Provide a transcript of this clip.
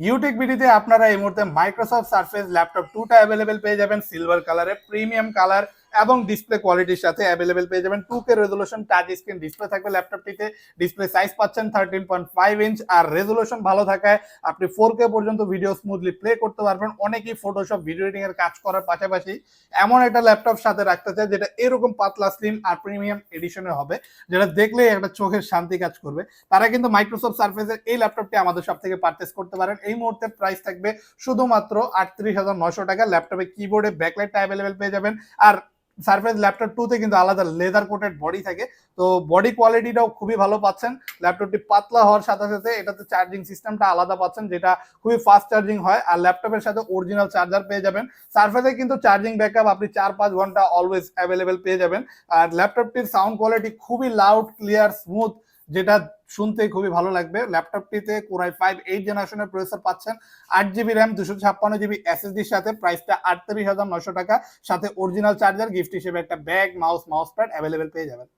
ইউটেক বিডিতে আপনারা এই মুহূর্তে মাইক্রোসফট সার্ফেস ল্যাপটপ টুটা অ্যাভেলেবেল পেয়ে যাবেন সিলভার কালারে প্রিমিয়াম কালার এবং ডিসপ্লে কোয়ালিটির সাথে অ্যাভেলেবেল পেয়ে যাবেন two K resolution touch screen display থাকবে ল্যাপটপটিতে ডিসপ্লে সাইজ পাচ্ছেন থার্টিন পয়েন্ট ফাইভ ইঞ্চ আর রেজলিউশন ভালো থাকায় আপনি ফোর কে পর্যন্ত ভিডিও স্মুথলি প্লে করতে পারবেন। অনেকেই ফটোশপ ভিডিও এডিটিং এর কাজ করার পাশাপাশি এমন একটা ল্যাপটপ সাথে রাখতে চায় যেটা এরকম পাতলা স্লিম আর প্রিমিয়াম এডিশনের হবে, যেটা দেখলেই একটা চোখের শান্তি কাজ করবে। তারা কিন্তু মাইক্রোসফট সার্ফেসের এই ল্যাপটপটি আমাদের সব থেকে পারচেস করতে পারেন। এই মুহূর্তে প্রাইস থাকবে শুধুমাত্র আটত্রিশ হাজার নশো টাকা। ল্যাপটপে কিবোর্ডে ব্যাকলাইটটা অ্যাভেলেবেল পেয়ে যাবেন। আর সার্ফেস ল্যাপটপ টুতে কিন্তু আলাদা লেদার কোটেড বডি থাকে। তো বডি কোয়ালিটিটাও খুবই ভালো পাচ্ছেন। ল্যাপটপটি পাতলা হওয়ার সাথে সাথে এটাতে চার্জিং সিস্টেমটা আলাদা পাচ্ছেন, যেটা খুবই ফাস্ট চার্জিং হয়। আর ল্যাপটপের সাথে অরিজিনাল চার্জার পেয়ে যাবেন। সার্ফেসে কিন্তু চার্জিং ব্যাকআপ আপনি চার পাঁচ ঘণ্টা অলওয়েজ অ্যাভেলেবেল পেয়ে যাবেন। আর ল্যাপটপটির সাউন্ড কোয়ালিটি খুবই লাউড ক্লিয়ার স্মুথ যেটা শুনতে খুবই ভালো লাগবে। ল্যাপটপটিতে কোরাই ফাইভ এইট জেনারেশনের প্রসেসর পাচ্ছেন। আট জিবি র্যাম দুশো ছাপ্পান্ন জিবি এসএসডির সাথে প্রাইসটা আটত্রিশ হাজার নশো টাকা। সাথে অরিজিনাল চার্জার গিফট হিসেবে একটা bag mouse mouse pad available পেয়ে যাবেন।